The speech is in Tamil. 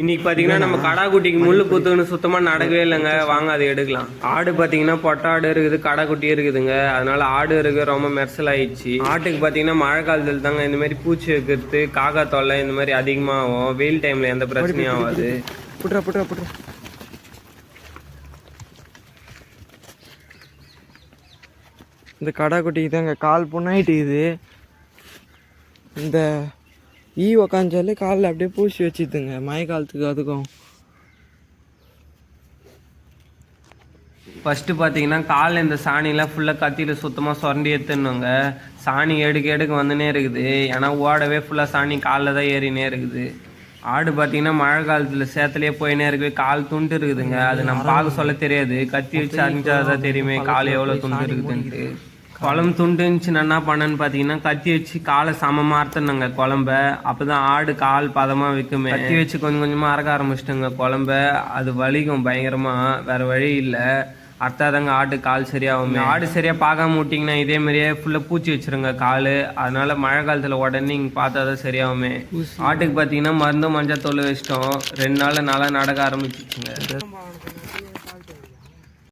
இன்னைக்கு பாத்தீங்கன்னா நம்ம கடாக்குட்டிக்கு முள்ளு பூத்துன்னு சுத்தமா நடக்கவே இல்லைங்க. வாங்க அதை எடுக்கலாம். ஆடு பாத்தீங்கன்னா பொட்டாடு இருக்குது கடாக்குட்டி இருக்குதுங்க. அதனால ஆடு இருக்கு ரொம்ப மெர்சல் ஆயிடுச்சு. ஆட்டுக்கு பாத்தீங்கன்னா மழை காலத்துல தாங்க இந்த மாதிரி பூச்சி வைக்கிறது காக்கா தொல்லை இந்த மாதிரி அதிகமாகும். வெயில் டைம்ல எந்த பிரச்சனையும் ஆகாது. புட்றா புட்றா புட்றா. இந்த கடாக்குட்டிக்கு தாங்க கால் புண்ணாயிட்டுக்குது இந்த ஈ உக்காஞ்சாலே காலில் அப்படியே பூசி வச்சுதுங்க. மழை காலத்துக்கு அதுக்கும். ஃபர்ஸ்ட் பாத்தீங்கன்னா காலில் இந்த சாணிலாம் ஃபுல்லாக கத்தியில் சுத்தமாக சுரண்டி எடுத்துணுங்க சாணி எடுக்க எடுக்க வந்துனே இருக்குது. ஏன்னா ஓடவே ஃபுல்லாக சாணி காலில் தான் ஏறினே இருக்குது. ஆடு பார்த்தீங்கன்னா மழை காலத்தில் சேத்துலேயே போயினே இருக்கு கால் துண்டு இருக்குதுங்க. அது நம்ம பார்க்க சொல்ல தெரியாது. கத்தி வச்சு அறிஞ்சாதான் தெரியுமே கால் எவ்வளோ துண்டு இருக்குதுன்ட்டு. குழம்பு துண்டுன்னு என்ன பண்ணேன்னு பார்த்தீங்கன்னா கத்தி வச்சு காலை சமமாக அறுத்துனுங்க குழம்ப. அப்பதான் ஆடு கால் பதமாக விற்குமே கத்தி வச்சு கொஞ்சம் கொஞ்சமாக அறக்க ஆரம்பிச்சிட்டுங்க குழம்ப. அது வலிக்கும் பயங்கரமா வேற வழி இல்லை. அர்த்தாதாங்க ஆட்டு கால் சரியாகுமே. ஆடு சரியா பார்க்காம விட்டிங்கன்னா இதே மாதிரியே ஃபுல்லாக பூச்சி வச்சிருங்க கால். அதனால மழை காலத்தில் உடனே இங்கே பார்த்தா தான் சரியாகுமே ஆட்டுக்கு பார்த்தீங்கன்னா மருந்து மஞ்சள் தோல் வச்சிட்டோம். ரெண்டு நாள் நல்லா நடக்க ஆரம்பிச்சிச்சுங்க.